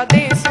Pradesh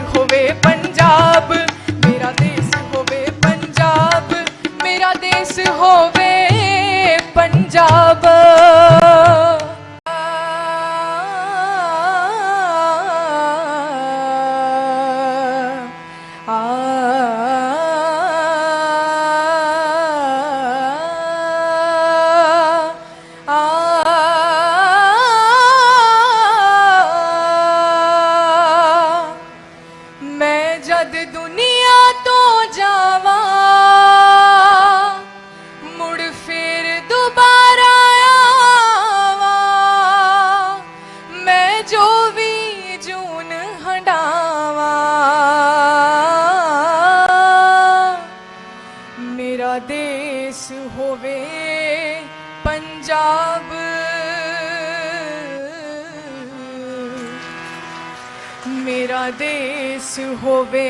ਦੇਸ ਹੋਵੇ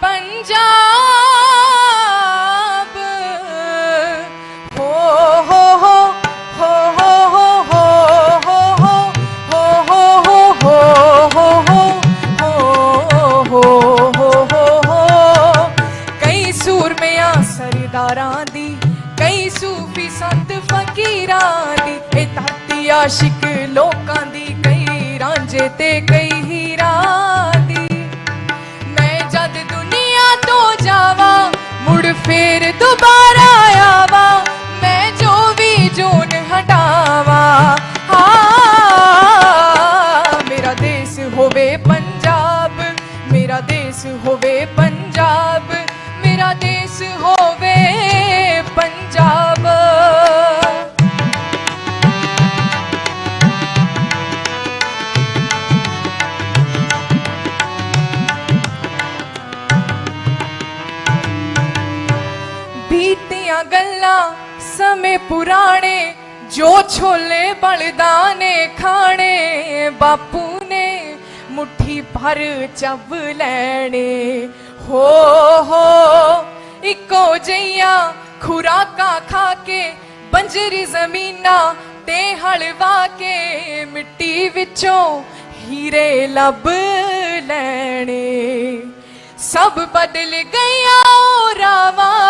ਪੰਜਾਬ ਹੋ ਹੋ ਹੋ ਹੋ ਸਰਦਾਰਾਂ ਦੀ ਕਈ ਸੂਫੀ ਸੰਤ ਫਕੀਰਾਂ ਦੀ ਇਹ ਧਰਤੀ ਆਸ਼ਿਕ ਲੋਕਾਂ ਦੀ ਕਈ ਰਾਂਝੇ ਤੇ ਸਮੇਂ ਪੁਰਾਣੇ, ਜੋ ਛੋਲੇ ਬਲਦਾ ਨੇ ਖਾਣੇ, ਬਾਪੂ ਨੇ ਮੁਠੀ ਭਰ ਚੱਬ ਲੈਣੇ। ਹੋ ਹੋ, ਇੱਕੋ ਜਈਆਂ ਖੁਰਾਕਾਂ ਖਾ ਕੇ, ਬੰਜਰੀ ਜ਼ਮੀਨਾਂ ਤੇ ਹਲਵਾ ਕੇ, ਮਿੱਟੀ ਵਿੱਚੋਂ ਹੀਰੇ ਲੱਭ ਲੈਣੇ। ਸਭ ਬਦਲ ਗਿਆ ਓ ਰਾਵਾ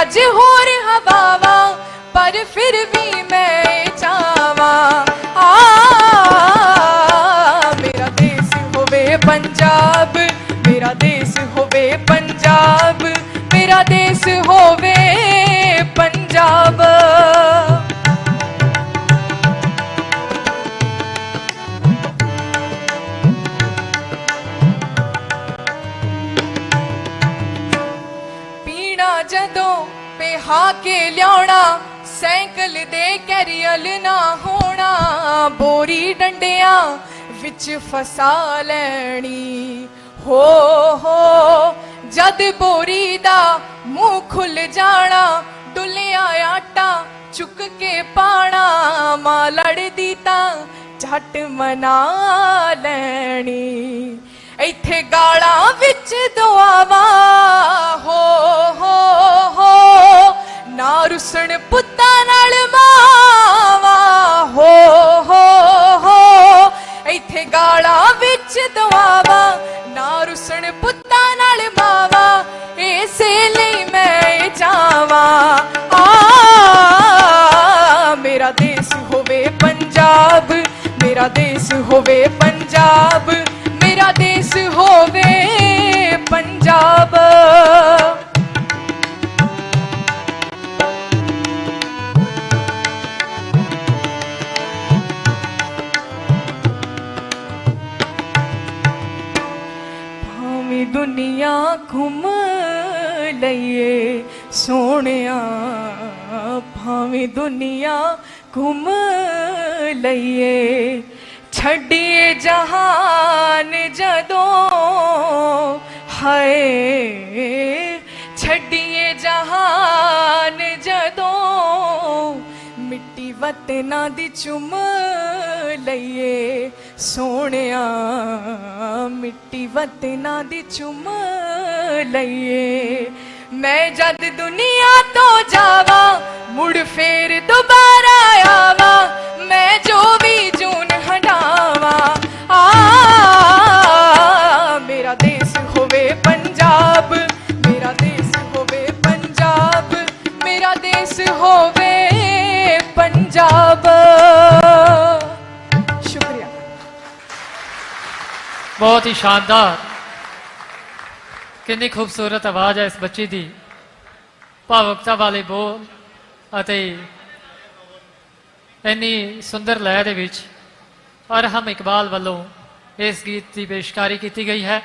ਅੱਜ ਹੋਰ ਹਵਾਵਾ ਪਰ ਫਿਰ ਵੀ ਮੈਂ ਜਦੋਂ ਪਿਹਾ ਕੇ ਲਿਆਉਣਾ, ਸਾਈਕਲ ਦੇ ਕੈਰੀਅਲ ਨਾ ਹੋਣਾ, ਬੋਰੀ ਡੰਡਿਆਂ ਵਿੱਚ ਫਸਾ ਲੈਣੀ। ਹੋ ਹੋ, ਜਦ ਬੋਰੀ ਦਾ ਮੂੰਹ ਖੁੱਲ ਜਾਣਾ, ਡੁੱਲਿਆ ਆਟਾ ਚੁੱਕ ਕੇ ਪਾਣਾ ਮਾਂ ਲੜਦੀ ਤਾਂ ਝਟ ਮਨਾ ਲੈਣੀ। ਇੱਥੇ ਗਾਲਾਂ ਵਿੱਚ ਦੁਆਵਾਂ, ਹੋ ਰੁਸਣ ਪੁੱਤਾਂ ਨਾਲ ਮਾਵਾਂ ਹੋ ਹੋ ਹੋ। ਇੱਥੇ ਗਾਲਾਂ ਵਿੱਚ ਦੁਆਵਾਂ ਨਾ ਰੁਸਣ ਪੁੱਤਾਂ ਨਾਲ ਮਾਵਾਂ, ਇਸੇ ਲਈ ਮੈਂ ਚਾਹਾਂ ਆ, ਮੇਰਾ ਦੇਸ਼ ਹੋਵੇ ਪੰਜਾਬ, ਮੇਰਾ ਦੇਸ਼ ਹੋਵੇ ਪੰਜਾਬ, ਮੇਰਾ ਦੇਸ਼ ਹੋਵੇ ਪੰਜਾਬ। ਘੁੰਮ ਲਈਏ ਸੋਹਣਿਆ, ਭਾਵੇਂ ਦੁਨੀਆ ਘੁੰਮ ਲਈਏ। ਛੱਡੀਏ ਜਹਾਨ ਜਦੋਂ ਹਾਏ, ਛੱਡੀਏ ਜਹਾਨ ਜਦੋਂ ਮਿੱਟੀ ਵਤਨਾਂ ਦੀ ਚੁੰਮ ਲਈਏ। ਸੋਹਣਿਆ ਮਿੱਟੀ ਵਤਨਾਂ ਦੀ ਚੁੰਮ ਲਈਏ। ਮੈਂ ਜਦ ਦੁਨੀਆ ਤੋਂ ਜਾਵਾਂ, ਮੁੜ ਫੇਰ ਦੁਬਾਰਾ ਆਵਾਂ। ਮੈਂ ਜੋ ਵੀ ਜੂਨ ਹੰਡਾਵਾਂ ਆ, ਮੇਰਾ ਦੇਸ਼ ਹੋਵੇ ਪੰਜਾਬ, ਮੇਰਾ ਦੇਸ਼ ਹੋਵੇ ਪੰਜਾਬ, ਮੇਰਾ ਦੇਸ਼ ਹੋਵੇ ਬਹੁਤ ਹੀ ਸ਼ਾਨਦਾਰ। ਕਿੰਨੀ ਖੂਬਸੂਰਤ ਆਵਾਜ਼ ਹੈ ਇਸ ਬੱਚੀ ਦੀ। ਭਾਵਕਤਾ ਵਾਲੇ ਬੋਲ ਅਤੇ ਇੰਨੀ ਸੁੰਦਰ ਲਹਿ ਦੇ ਵਿੱਚ ਅਰਹਮ ਇਕਬਾਲ ਵੱਲੋਂ ਇਸ ਗੀਤ ਦੀ ਪੇਸ਼ਕਾਰੀ ਕੀਤੀ ਗਈ ਹੈ।